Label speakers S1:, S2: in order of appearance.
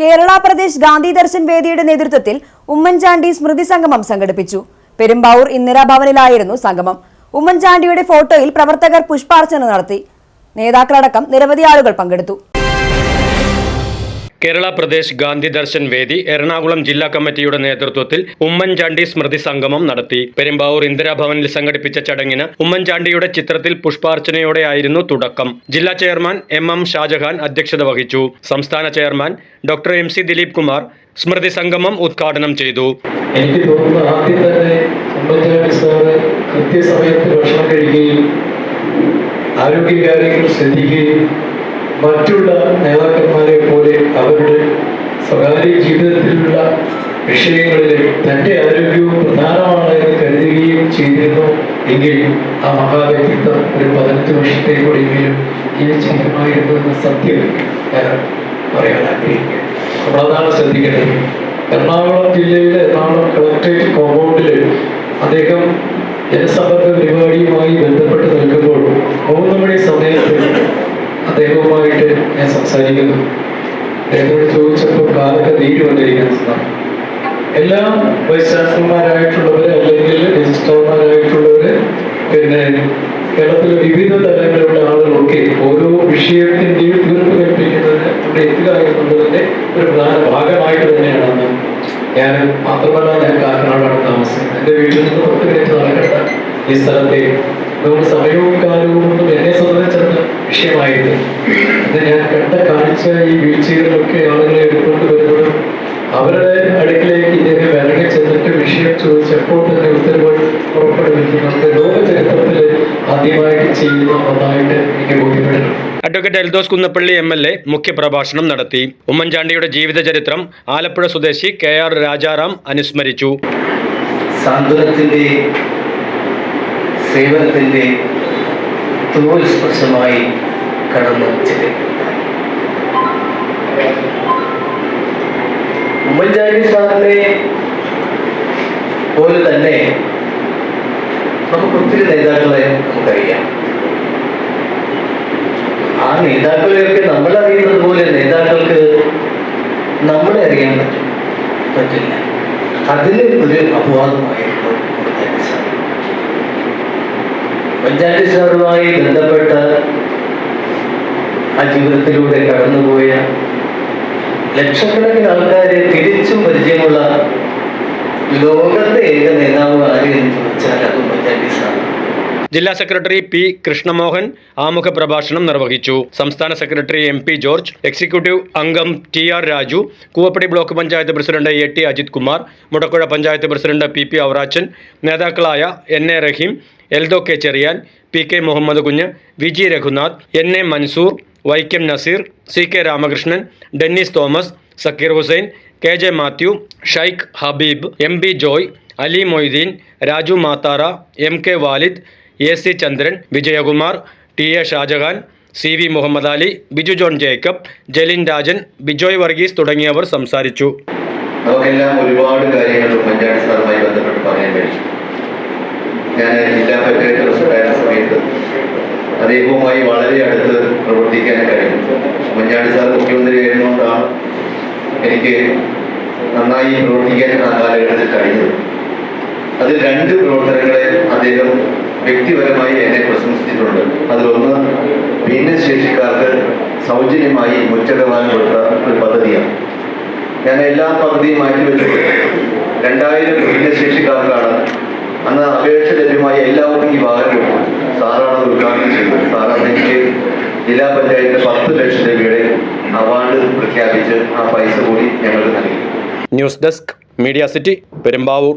S1: കേരള പ്രദേശ് ഗാന്ധി ദർശൻ വേദിയുടെ നേതൃത്വത്തിൽ ഉമ്മൻചാണ്ടി സ്മൃതി സംഗമം സംഘടിപ്പിച്ചു. പെരുമ്പാവൂർ ഇന്ദിരാഭവനിലായിരുന്നു സംഗമം. ഉമ്മൻചാണ്ടിയുടെ ഫോട്ടോയിൽ പ്രവർത്തകർ പുഷ്പാർച്ചന നടത്തി. നേതാക്കളടക്കം നിരവധി ആളുകൾ പങ്കെടുത്തു.
S2: കേരള പ്രദേശ് ഗാന്ധി ദർശൻ വേദി എറണാകുളം ജില്ലാ കമ്മിറ്റിയുടെ നേതൃത്വത്തിൽ ഉമ്മൻചാണ്ടി സ്മൃതി സംഗമം നടത്തി. പെരുമ്പാവൂർ ഇന്ദിരാഭവനിൽ സംഘടിപ്പിച്ച ചടങ്ങിന് ഉമ്മൻചാണ്ടിയുടെ ചിത്രത്തിൽ പുഷ്പാർച്ചനയോടെയായിരുന്നു തുടക്കം. ജില്ലാ ചെയർമാൻ എം എം ഷാജഹാൻ അധ്യക്ഷത വഹിച്ചു. സംസ്ഥാന chairman doctor M C Dileep Kumar സ്മൃതി സംഗമം ഉദ്ഘാടനം ചെയ്തു.
S3: എനിക്ക് തോന്നുന്നു ആദ്യം തന്നെ ഉമ്മൻചാണ്ടി സാറ് കൃത്യസമയത്ത് ഭക്ഷണം കഴിക്കുകയും ആരോഗ്യകാര്യങ്ങൾ ശ്രദ്ധിക്കുകയും മറ്റുള്ള നേതാക്കന്മാരെ പോലെ അവരുടെ സ്വകാര്യ ജീവിതത്തിലുള്ള വിഷയങ്ങളിൽ തന്റെ ആരോഗ്യവും പ്രധാനമാണ് എന്ന് കരുതുകയും ചെയ്തിരുന്നു. എങ്കിൽ ആ മഹാവ്യക്തിത്വം ഒരു പതിനഞ്ച് വർഷത്തേക്കൂടെയെങ്കിലും ജീവിച്ചിരിക്കുമായിരുന്നു എന്ന സത്യം ഞാൻ പറയാൻ ആഗ്രഹിക്കുക നമ്മളതാണ് ശ്രദ്ധിക്കേണ്ടത്. എറണാകുളം ജില്ലയിലെ എറണാകുളം കളക്ടറേറ്റ് കോമ്പൗണ്ടിൽ അദ്ദേഹം ജനസമ്പർക്ക പരിപാടിയുമായി ബന്ധപ്പെട്ട് നിൽക്കുമ്പോൾ മൂന്ന് മണി സമയത്ത് അദ്ദേഹവുമായിട്ട് ഞാൻ സംസാരിക്കുന്നു. അദ്ദേഹത്തോട് ചോദിച്ചപ്പോൾ കാലൊക്കെ നീട്ടി വന്നിരിക്കുന്ന സ്ഥലം. എല്ലാ വൈസ് ചാൻസലർമാരായിട്ടുള്ളവര് അല്ലെങ്കിൽ രജിസ്ട്രാർമാരായിട്ടുള്ളവര് പിന്നെ കേരളത്തിലെ വിവിധ തലങ്ങളിലുള്ള ആളുകളൊക്കെ ഓരോ വിഷയത്തിന്റെയും തീർപ്പ് കൽപ്പിക്കുന്നതിന് ഇവിടെ എത്തുക എന്നുള്ളതിന്റെ ഒരു പ്രധാന ഭാഗമായിട്ട് തന്നെയാണെന്ന് ഞാൻ മാത്രമല്ല ഞാൻ കാക്കനാടാണ് താമസിക്കുന്നത്. എന്റെ വീട്ടിൽ നിന്ന് പത്ത് മിനിറ്റ് നടക്കേണ്ട ഈ സ്ഥലത്തെ നമ്മുടെ സമയവും വിഷയമായിരുന്നു ഇത് ഞാൻ കണ്ട കാഴ്ച ഈ വീഴ്ചകളിലൊക്കെ ആളുകളെ എടുത്തുകൊണ്ട് വരുമ്പോൾ അവരുടെ അടുക്കിലേക്ക് ഇദ്ദേഹം വിലകെ ചെന്നിട്ട് വിഷയം ചോദിച്ചപ്പോൾ തന്നെ ഉത്തരവുകൾ പുറപ്പെടുവിക്കുന്നത് ലോക ചരിത്രത്തിൽ ആദ്യമായിട്ട് ചെയ്യുന്ന ഒന്നായിട്ട് എനിക്ക് ബോധ്യപ്പെടുന്നു.
S2: Advocate Eldhose Kunnappilly M L A മുഖ്യപ്രഭാഷണം നടത്തി. ഉമ്മൻചാണ്ടിയുടെ ജീവിതചരിത്രം ആലപ്പുഴ സ്വദേശി കെ ആർ രാജാറാം അനുസ്മരിച്ചു.
S4: സാന്ത്വനത്തിന്റെ സേവനത്തിന്റെ സ്പർശമായി കടന്നു ചെല്ലുകയുണ്ടായി ഉമ്മൻചാണ്ടി സാറിനെ പോലെ തന്നെ നമുക്ക് ഒത്തിരി നേതാക്കളെ നമുക്കറിയാം. ആ നേതാക്കളെയൊക്കെ നമ്മൾ അറിയുന്നത് പോലെ നേതാക്കൾക്ക് നമ്മളെ അറിയാൻ പറ്റും. പറ്റില്ല. അതിന് ഒരു അപവാദമായിരുന്നു ഉമ്മൻചാണ്ടി സാറുമായി ബന്ധപ്പെട്ട ആ ജീവിതത്തിലൂടെ കടന്നുപോയ ലക്ഷക്കണക്കിന് ആൾക്കാരെ തിരിച്ചും പരിചയമുള്ള ലോകത്തെ ഏക നേതാവ് ആര് എന്ന് ചോദിച്ചാൽ അത് ഉമ്മൻചാണ്ടി സാർ.
S2: ജില്ലാ സെക്രട്ടറി പി കൃഷ്ണമോഹൻ ആമുഖ പ്രഭാഷണം നിർവഹിച്ചു. സംസ്ഥാന secretary M P George executive അംഗം T R Raju Koovappady block panchayat president A T Ajith Kumar Mudakkuzha panchayat president P P Aurachan നേതാക്കളായ N A Rahim Eldho K Cherian P K Muhammad Kunju V G Raghunath N A Mansoor Vaikom Nazeer C K Ramakrishnan Dennis Thomas Zakir Hussain K J Mathew Shaikh Habib M B Joy Ali Moideen Raju Mathara M K Walid A C Chandran Vijayakumar T A Shajahan C V Muhammad Ali Biju John Jacob Jalin Rajan Bijoy Varghese തുടങ്ങിയവർ സംസാരിച്ചു.
S5: നമുക്കെല്ലാം ഒരുപാട് കാര്യങ്ങൾ ഉമ്മൻചാണ്ടി സാറുമായി ബന്ധപ്പെട്ട് പറയാൻ ഞാൻ ജില്ലാ പഞ്ചായത്ത് സമയത്ത് അദ്ദേഹവുമായി വളരെ അടുത്ത് പ്രവർത്തിക്കാൻ കഴിയും. കുഞ്ഞാടി സാർ മുഖ്യമന്ത്രി ആയിരുന്നുകൊണ്ടാണ് എനിക്ക് നന്നായി പ്രവർത്തിക്കാൻ ആ കാലഘട്ടത്തിൽ കഴിഞ്ഞത്. അതിൽ രണ്ട് പ്രവർത്തനങ്ങളെ അദ്ദേഹം വ്യക്തിപരമായി എന്നെ പ്രശംസിച്ചിട്ടുണ്ട്. അതിലൊന്ന് ഭിന്നശേഷിക്കാർക്ക് സൗജന്യമായി മുറ്റകവാൻ കൊടുത്ത ഒരു പദ്ധതിയാണ്. ഞാൻ എല്ലാ പദ്ധതിയും മാറ്റിവെച്ചിട്ട് രണ്ടായിരം ഭിന്നശേഷിക്കാർക്കാണ് അന്ന് അപേക്ഷ ലഭ്യമായ എല്ലാവർക്കും ഈ വാഹനം കൊടുത്തു സാറാണ് അത് ഉദ്ഘാടനം ചെയ്തത് സാറാണ് എനിക്ക് ജില്ലാ പഞ്ചായത്ത് പത്ത് ലക്ഷം രൂപയുടെ അവാർഡ് പ്രഖ്യാപിച്ച് ആ പൈസ കൂടി ഞങ്ങൾക്ക് നൽകി.
S2: News desk media city Perumbavoor.